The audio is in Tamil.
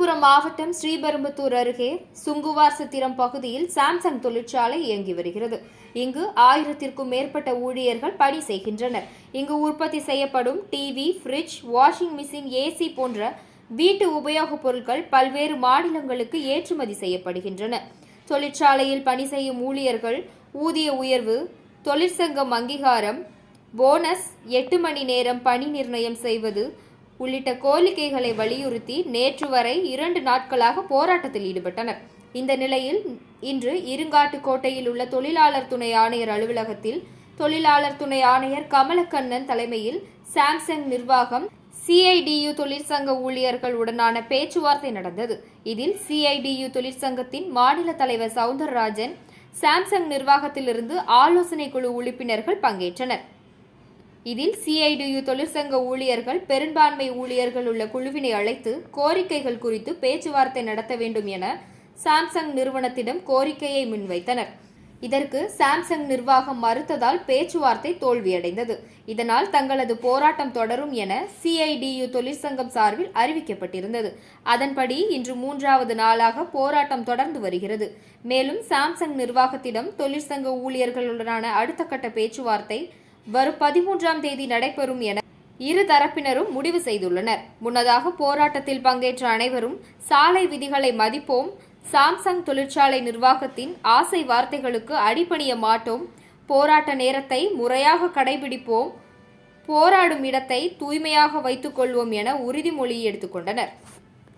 மாவட்டம் ஸ்ரீபெரும்புத்தூர் அருகே சுங்குவார் சத்திரம் பகுதியில் சாம்சங் தொழிற்சாலை இயங்கி வருகிறது. இங்கு ஆயிரத்திற்கும் மேற்பட்ட ஊழியர்கள் பணி செய்கின்றனர். இங்கு உற்பத்தி செய்யப்படும் TV fridge washing machine AC போன்ற வீட்டு உபயோகப் பொருட்கள் பல்வேறு மாநிலங்களுக்கு ஏற்றுமதி செய்யப்படுகின்றன. தொழிற்சாலையில் பணி செய்யும் ஊழியர்கள் ஊதிய உயர்வு தொழிற்சங்கம் அங்கீகாரம் போனஸ் எட்டு மணி நேரம் பணி நிர்ணயம் செய்வது உள்ளிட்ட கோரிக்கைகளை வலியுறுத்தி நேற்று வரை இரண்டு நாட்களாக போராட்டத்தில் ஈடுபட்டனர். இந்த நிலையில் இன்று இருங்காட்டுக்கோட்டையில் உள்ள தொழிலாளர் துணை ஆணையர் அலுவலகத்தில் தொழிலாளர் துணை ஆணையர் கமலக்கண்ணன் தலைமையில் சாம்சங் நிர்வாகம் சிஐடியு தொழிற்சங்க ஊழியர்கள் உடனான பேச்சுவார்த்தை நடந்தது. இதில் சிஐடியு தொழிற்சங்கத்தின் மாநில தலைவர் சவுந்தரராஜன் சாம்சங் நிர்வாகத்திலிருந்து ஆலோசனை குழு உறுப்பினர்கள் பங்கேற்றனர். இதில் சிஐடியு தொழிற்சங்க ஊழியர்கள் பெரும்பான்மை ஊழியர்கள் உள்ள குழுவினை அழைத்து கோரிக்கைகள் குறித்து பேச்சுவார்த்தை நடத்த வேண்டும் என சாம்சங் நிறுவனத்திடம் கோரிக்கையை முன்வைத்தனர். இதற்கு சாம்சங் நிர்வாகம் மறுத்ததால் பேச்சுவார்த்தை தோல்வியடைந்தது. இதனால் தங்களது போராட்டம் தொடரும் என சிஐடியு தொழிற்சங்கம் சார்பில் அறிவிக்கப்பட்டிருந்தது. அதன்படி இன்று மூன்றாவது நாளாக போராட்டம் தொடர்ந்து வருகிறது. மேலும் சாம்சங் நிர்வாகத்திடம் தொழிற்சங்க ஊழியர்களுடனான அடுத்த கட்ட பேச்சுவார்த்தை வரும் பதிமூன்றாம் தேதி நடைபெறும் என இரு தரப்பினரும் முடிவு செய்துள்ளனர். முன்னதாக போராட்டத்தில் பங்கேற்ற அனைவரும் சாலை விதிகளை மதிப்போம் சாம்சங் தொழிற்சாலை நிர்வாகத்தின் ஆசை வார்த்தைகளுக்கு அடிபணிய மாட்டோம் போராட்ட நேரத்தை முறையாக கடைபிடிப்போம் போராடும் இடத்தை தூய்மையாக வைத்துக் கொள்வோம் என உறுதிமொழி எடுத்துக்கொண்டனர்